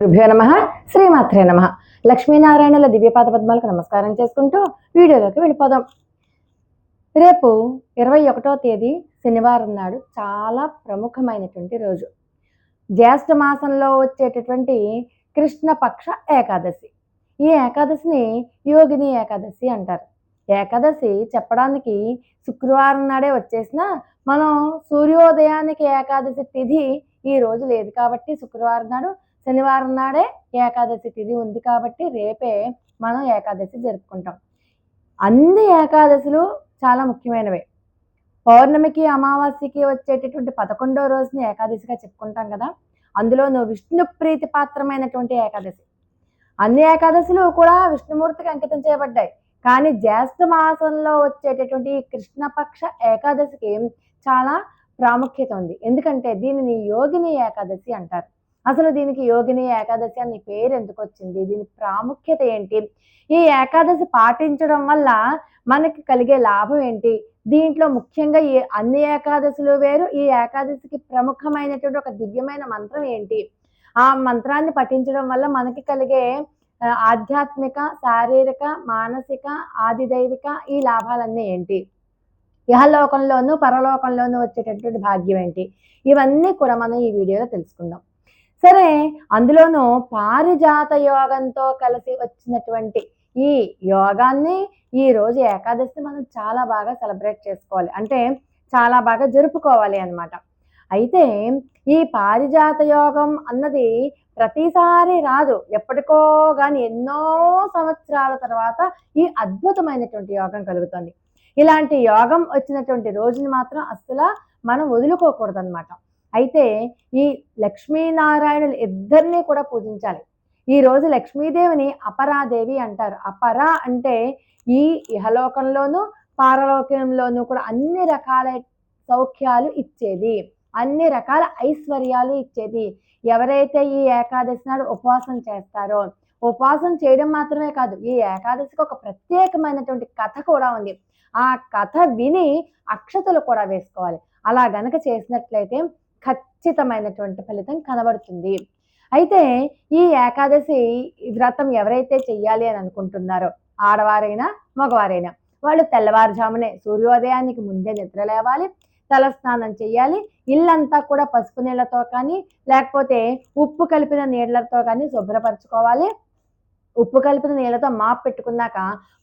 రుభ్యో నమ శ్రీమాత్రే నమ. లక్ష్మీనారాయణుల దివ్యపాద పద్మాలకు నమస్కారం చేసుకుంటూ వీడియోలోకి వెళ్ళిపోదాం. రేపు ఇరవై ఒకటో తేదీ శనివారం నాడు చాలా ప్రముఖమైనటువంటి రోజు. జ్యేష్ఠ మాసంలో వచ్చేటటువంటి కృష్ణపక్ష ఏకాదశి. ఈ ఏకాదశిని యోగిని ఏకాదశి అంటారు. ఏకాదశి చెప్పడానికి శుక్రవారం నాడే వచ్చేసినా మనం సూర్యోదయానికి ఏకాదశి తిథి ఈ రోజు లేదు కాబట్టి శుక్రవారం నాడు శనివారం నాడే ఏకాదశి తిథి ఉంది కాబట్టి రేపే మనం ఏకాదశి జరుపుకుంటాం. అన్ని ఏకాదశులు చాలా ముఖ్యమైనవి. పౌర్ణమికి అమావాస్యకి వచ్చేటటువంటి పదకొండో రోజుని ఏకాదశిగా చెప్పుకుంటాం కదా అందులోనూ విష్ణు ప్రీతి పాత్రమైనటువంటి ఏకాదశి. అన్ని ఏకాదశులు కూడా విష్ణుమూర్తికి అంకితం చేయబడ్డాయి. కానీ జ్యేష్ఠ మాసంలో వచ్చేటటువంటి కృష్ణపక్ష ఏకాదశికి చాలా ప్రాముఖ్యత ఉంది. ఎందుకంటే దీనిని యోగిని ఏకాదశి అంటారు. అసలు దీనికి యోగిని ఏకాదశి అని పేరు ఎందుకు వచ్చింది? దీని ప్రాముఖ్యత ఏంటి? ఈ ఏకాదశి పాటించడం వల్ల మనకి కలిగే లాభం ఏంటి? దీంట్లో ముఖ్యంగా ఈ అన్ని ఏకాదశులు వేరు ఈ ఏకాదశికి ప్రముఖమైనటువంటి ఒక దివ్యమైన మంత్రం ఏంటి? ఆ మంత్రాన్ని పఠించడం వల్ల మనకి కలిగే ఆధ్యాత్మిక శారీరక మానసిక ఆదిదైవిక ఈ లాభాలన్నీ ఏంటి? ఇహలోకంలోనూ పరలోకంలోనూ వచ్చేటటువంటి భాగ్యం ఏంటి? ఇవన్నీ కూడా మనం ఈ వీడియోలో తెలుసుకుందాం. సరే అందులోనూ పారిజాత యోగంతో కలిసి వచ్చినటువంటి ఈ యోగాన్ని ఈ రోజు ఏకాదశి మనం చాలా బాగా సెలబ్రేట్ చేసుకోవాలి. అంటే చాలా బాగా జరుపుకోవాలి అన్నమాట. అయితే ఈ పారిజాత యోగం అన్నది ప్రతిసారి రాదు. ఎప్పటికో కానీ ఎన్నో సంవత్సరాల తర్వాత ఈ అద్భుతమైనటువంటి యోగం కలుగుతుంది. ఇలాంటి యోగం వచ్చినటువంటి రోజుని మాత్రం అస్సలు మనం వదులుకోకూడదు అనమాట అయితే ఈ లక్ష్మీనారాయణులు ఇద్దరిని కూడా పూజించాలి. ఈ రోజు లక్ష్మీదేవిని అపరాదేవి అంటారు. అపర అంటే ఈ ఇహలోకంలోనూ పారలోకంలోనూ కూడా అన్ని రకాల సౌఖ్యాలు ఇచ్చేది. అన్ని రకాల ఐశ్వర్యాలు ఇచ్చేది. ఎవరైతే ఈ ఏకాదశి నాడు ఉపవాసం చేస్తారో ఉపవాసం చేయడం మాత్రమే కాదు ఈ ఏకాదశికి ఒక ప్రత్యేకమైనటువంటి కథ కూడా ఉంది. ఆ కథ విని అక్షతలు కూడా వేసుకోవాలి. అలా గనక చేసినట్లయితే ఖచ్చితమైనటువంటి ఫలితం కనబడుతుంది. అయితే ఈ ఏకాదశి వ్రతం ఎవరైతే చెయ్యాలి అని అనుకుంటున్నారో ఆడవారైనా మగవారైనా వాళ్ళు తెల్లవారుజామునే సూర్యోదయానికి ముందే నిద్ర లేవాలి తలస్నానం చేయాలి ఇల్లంతా కూడా పసుపు నీళ్ళతో కానీ లేకపోతే ఉప్పు కలిపిన నీళ్ళతో కానీ శుభ్రపరచుకోవాలి. ఉప్పు కలిపిన నీళ్ళతో మాప్ పెట్టుకున్నాక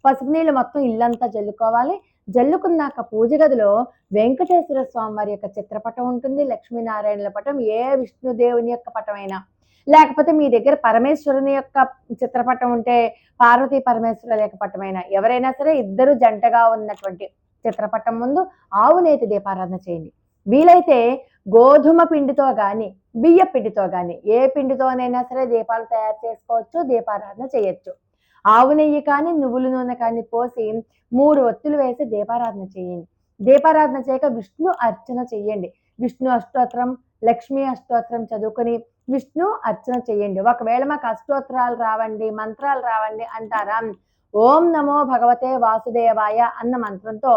పసుపు నీళ్ళు మొత్తం ఇల్లంతా జల్లుకోవాలి. జల్లుకున్నాక పూజ గదిలో వెంకటేశ్వర స్వామి వారి యొక్క చిత్రపటం ఉంటుంది లక్ష్మీనారాయణుల పటం ఏ విష్ణుదేవుని యొక్క పటమైనా. లేకపోతే మీ దగ్గర పరమేశ్వరుని యొక్క చిత్రపటం ఉంటే పార్వతీ పరమేశ్వరుల యొక్క పటమైనా. ఎవరైనా సరే ఇద్దరు జంటగా ఉన్నటువంటి చిత్రపటం ముందు ఆవు నేతి దీపారాధన చేయండి. వీలైతే గోధుమ పిండితో కానీ బియ్య పిండితో కానీ ఏ పిండితోనైనా సరే దీపాలు తయారు చేసుకోవచ్చు దీపారాధన చేయొచ్చు. ఆవు నెయ్యి కానీ నువ్వుల నూనె కానీ పోసి మూడు ఒత్తులు వేసి దీపారాధన చేయండి. దీపారాధన చేయక విష్ణు అర్చన చేయండి. విష్ణు అష్టోత్తరం లక్ష్మీ అష్టోత్తరం చదువుకొని విష్ణు అర్చన చేయండి. ఒకవేళ మాకు అష్టోత్తరాలు రావండి మంత్రాలు రావండి అంటారా? ఓం నమో భగవతే వాసుదేవాయ అన్న మంత్రంతో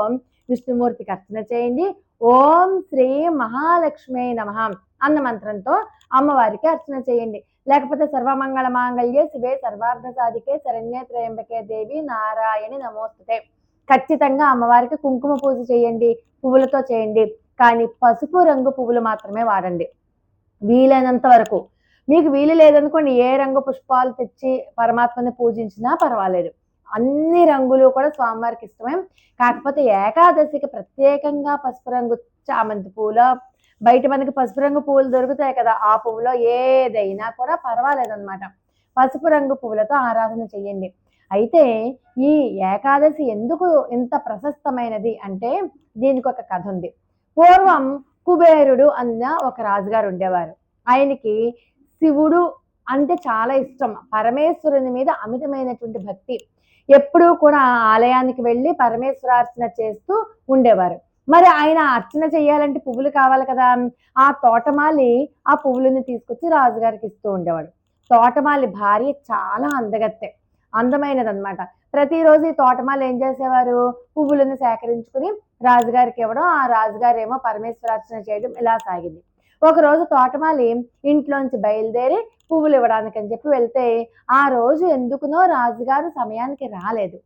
విష్ణుమూర్తికి అర్చన చేయండి. ఓం శ్రీ మహాలక్ష్మి నమ. అన్న మంత్రంతో అమ్మవారికి అర్చన చేయండి. లేకపోతే సర్వమంగళ మాంగళ్యే శివే సర్వార్థ సాధికే శరణ్యే త్రయంబకే దేవి నారాయణి నమోస్తుతే. ఖచ్చితంగా అమ్మవారికి కుంకుమ పూజ చేయండి పువ్వులతో చేయండి. కానీ పసుపు రంగు పువ్వులు మాత్రమే వాడండి. వీలైనంత వరకు. మీకు వీలు లేదనుకోండి ఏ రంగు పుష్పాలు తెచ్చి పరమాత్మని పూజించినా పర్వాలేదు. అన్ని రంగులు కూడా స్వామివారికి ఇష్టమే. కాకపోతే ఏకాదశికి ప్రత్యేకంగా పసుపు రంగు చామంతి పూల బయట మనకి పసుపు రంగు పువ్వులు దొరుకుతాయి కదా ఆ పువ్వులో ఏదైనా కూడా పర్వాలేదన్నమాట. పసుపు రంగు పువ్వులతో ఆరాధన చేయండి అయితే ఈ ఏకాదశి ఎందుకు ఇంత ప్రశస్తమైనది అంటే దీనికి ఒక కథ ఉంది. పూర్వం కుబేరుడు అన్న ఒక రాజుగారు ఉండేవారు. ఆయనకి శివుడు అంటే చాలా ఇష్టం. పరమేశ్వరుని మీద అమితమైనటువంటి భక్తి. ఎప్పుడూ కూడా ఆలయానికి వెళ్ళి పరమేశ్వరార్చన చేస్తూ ఉండేవారు. మరి ఆయన అర్చన చేయాలంటే పువ్వులు కావాలి కదా. ఆ తోటమాలి ఆ పువ్వులను తీసుకొచ్చి రాజుగారికి ఇస్తూ ఉండేవాడు. తోటమాలి భార్య చాలా అందగత్తె. అందమైనదన్నమాట. ప్రతిరోజు ఈ తోటమాలి ఏం చేసేవారు? పువ్వులను సేకరించుకుని రాజుగారికి ఇవ్వడం ఆ రాజుగారు ఏమో పరమేశ్వరార్చన చేయడం ఇలా సాగింది. ఒకరోజు తోటమాలి ఇంట్లోంచి బయలుదేరి పువ్వులు ఇవ్వడానికి అని చెప్పి వెళ్తే ఆ రోజు ఎందుకునో రాజుగారు సమయానికి రాలేదు.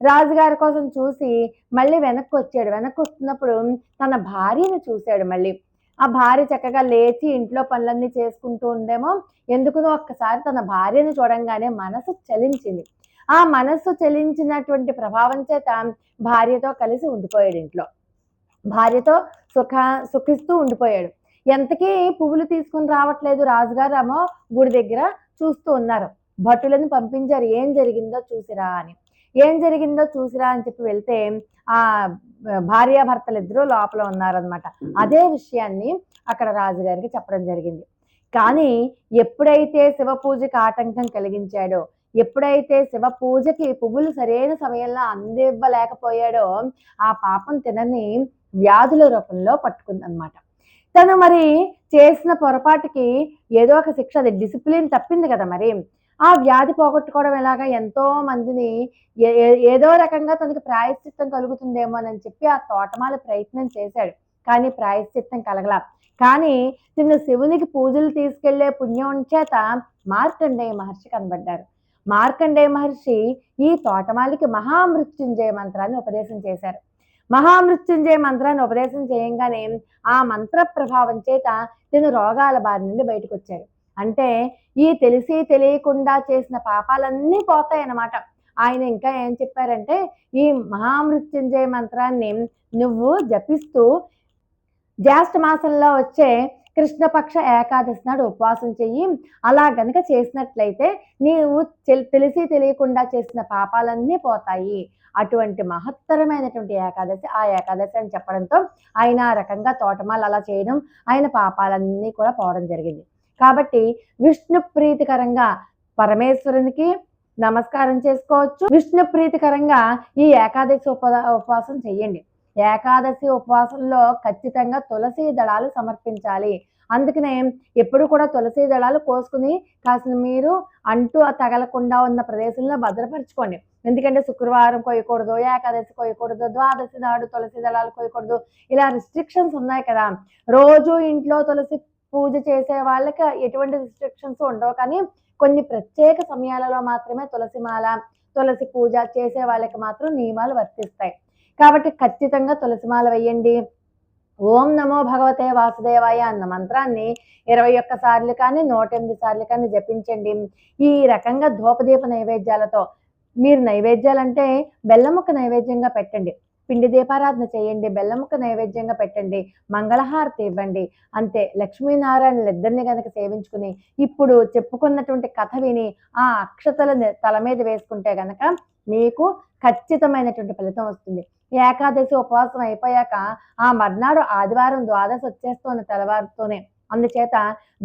రాజుగారి కోసం చూసి మళ్ళీ వెనక్కి వచ్చాడు వెనక్కి వస్తున్నప్పుడు తన భార్యను చూశాడు మళ్ళీ. ఆ భార్య చక్కగా లేచి ఇంట్లో పనులన్నీ చేసుకుంటూ ఉందేమో ఎందుకునో ఒక్కసారి తన భార్యను చూడంగానే మనసు చలించింది. ఆ మనస్సు చలించినటువంటి ప్రభావం చేత భార్యతో కలిసి ఉండిపోయాడు ఇంట్లో. భార్యతో సుఖ సుఖిస్తూ ఉండిపోయాడు. ఎంతకీ పువ్వులు తీసుకుని రావట్లేదు రాజుగారు గుడి దగ్గర చూస్తూ ఉన్నారు. భటులను పంపించారు. ఏం జరిగిందో చూసిరా అని. ఏం జరిగిందో చూసిరా అని చెప్పి వెళ్తే ఆ భార్యాభర్తలు ఇద్దరు లోపల ఉన్నారనమాట అదే విషయాన్ని అక్కడ రాజుగారికి చెప్పడం జరిగింది. కానీ ఎప్పుడైతే శివ పూజకి ఆటంకం కలిగించాడో ఎప్పుడైతే శివ పూజకి పువ్వులు సరైన సమయంలో అందివ్వలేకపోయాడో ఆ పాపం తినని వ్యాధుల రూపంలో పట్టుకుందనమాట తను మరి చేసిన పొరపాటుకి ఏదో ఒక శిక్ష అది డిసిప్లిన్ తప్పింది కదా మరి. ఆ వ్యాధి పోగొట్టుకోవడం ఎలాగా? ఎంతో మందిని ఏ- ఏదో రకంగా తనకి ప్రాయశ్చిత్తం కలుగుతుందేమో అని చెప్పి ఆ తోటమాల ప్రయత్నం చేశాడు. కానీ ప్రాయశ్చిత్తం కలగల. కానీ నిన్ను శివునికి పూజలు తీసుకెళ్ళే పుణ్యం చేత మార్కండేయ మహర్షి కనబడ్డారు. మార్కండేయ మహర్షి ఈ తోటమాలికి మహామృత్యుంజయ మంత్రాన్ని ఉపదేశం చేశారు. మహామృత్యుంజయ మంత్రాన్ని ఉపదేశం చేయంగానే ఆ మంత్ర ప్రభావం చేత తిను రోగాల బారి నుండి బయటకు వచ్చాడు అంటే ఈ తెలిసి తెలియకుండా చేసిన పాపాలన్నీ పోతాయన్నమాట. ఆయన ఇంకా ఏం చెప్పారంటే ఈ మహామృత్యుంజయ మంత్రాన్ని నువ్వు జపిస్తూ జ్యేష్ఠ మాసంలో వచ్చే కృష్ణపక్ష ఏకాదశి నాడు ఉపవాసం చెయ్యి. అలా గనక చేసినట్లయితే నీవు తెలిసి తెలియకుండా చేసిన పాపాలన్నీ పోతాయి. అటువంటి మహత్తరమైనటువంటి ఏకాదశి ఆ ఏకాదశి అని చెప్పడంతో ఆయన ఆ రకంగా తోటమాలు అలా చేయడం ఆయన పాపాలన్నీ కూడా పోవడం జరిగింది. కాబట్టి విష్ణు ప్రీతికరంగా పరమేశ్వరునికి నమస్కారం చేసుకోవచ్చు. విష్ణు ప్రీతికరంగా ఈ ఏకాదశి ఉప ఉపవాసం చెయ్యండి ఏకాదశి ఉపవాసంలో ఖచ్చితంగా తులసి దళాలు సమర్పించాలి. అందుకనే ఎప్పుడు కూడా తులసి దళాలు కోసుకుని కాసిన మీరు అంటూ తగలకుండా ఉన్న ప్రదేశంలో భద్రపరచుకోండి. ఎందుకంటే శుక్రవారం కొయ్యకూడదు ఏకాదశి కొయ్యకూడదు ద్వాదశి నాడు తులసి దళాలు కొయ్యకూడదు ఇలా రిస్ట్రిక్షన్స్ ఉన్నాయి కదా. రోజు ఇంట్లో తులసి పూజ చేసే వాళ్ళకి ఎటువంటి రిస్ట్రిక్షన్స్ ఉండవు. కానీ కొన్ని ప్రత్యేక సమయాలలో మాత్రమే తులసి మాల తులసి పూజ చేసే వాళ్ళకి మాత్రం నియమాలు వర్తిస్తాయి. కాబట్టి ఖచ్చితంగా తులసిమాల వేయండి. ఓం నమో భగవతే వాసుదేవాయ అన్న మంత్రాన్ని ఇరవై ఒక్క సార్లు కానీ నూట ఎనిమిది సార్లు కానీ జపించండి. ఈ రకంగా ధూపదీప నైవేద్యాలతో మీరు నైవేద్యాలంటే బెల్లముక్క నైవేద్యంగా పెట్టండి. పిండి దీపారాధన చేయండి బెల్లముక నైవేద్యంగా పెట్టండి మంగళహారతి ఇవ్వండి. అంతే లక్ష్మీనారాయణలు ఇద్దరిని కనుక సేవించుకుని ఇప్పుడు చెప్పుకున్నటువంటి కథ విని ఆ అక్షతల తల మీద వేసుకుంటే గనక మీకు ఖచ్చితమైనటువంటి ఫలితం వస్తుంది. ఏకాదశి ఉపవాసం అయిపోయాక ఆ మర్నాడు ఆదివారం ద్వాదశి వచ్చేస్తోంది తెల్లవారుతోనే. అందుచేత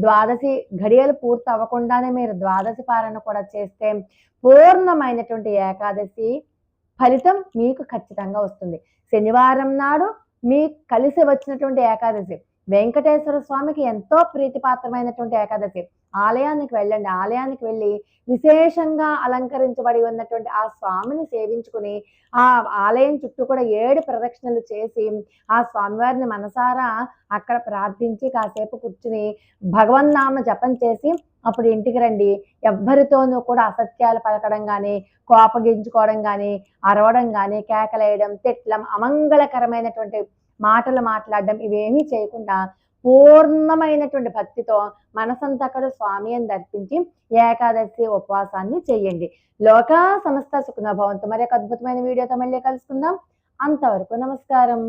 ద్వాదశి ఘడియలు పూర్తి అవ్వకుండానే మీరు ద్వాదశి పారణ కూడా చేస్తే పూర్ణమైనటువంటి ఏకాదశి ఫలితం మీకు ఖచ్చితంగా వస్తుంది. శనివారం నాడు మీ కలిసి వచ్చినటువంటి ఏకాదశి వెంకటేశ్వర స్వామికి ఎంతో ప్రీతిపాత్రమైనటువంటి ఏకాదశి. ఆలయానికి వెళ్ళండి. ఆలయానికి వెళ్ళి విశేషంగా అలంకరించబడి ఉన్నటువంటి ఆ స్వామిని సేవించుకుని ఆ ఆలయం చుట్టూ కూడా ఏడు ప్రదక్షిణలు చేసి ఆ స్వామివారిని మనసారా అక్కడ ప్రార్థించి కాసేపు కూర్చుని భగవన్నామ జపం చేసి అప్పుడు ఇంటికి రండి. ఎవ్వరితోనూ కూడా అసత్యాలు పలకడం కానీ కోపగించుకోవడం కానీ అరవడం కానీ కేకలేయడం తిట్లం అమంగళకరమైనటువంటి మాటలు మాట్లాడడం ఇవేమీ చేయకుండా పూర్ణమైనటువంటి భక్తితో మనసంతా కూడా స్వామి అని దర్పించి ఏకాదశి ఉపవాసాన్ని చేయండి. లోకా సమస్త సుఖనభవంతో మరి ఒక అద్భుతమైన వీడియోతో మళ్ళీ కలుసుకుందాం. అంతవరకు నమస్కారం.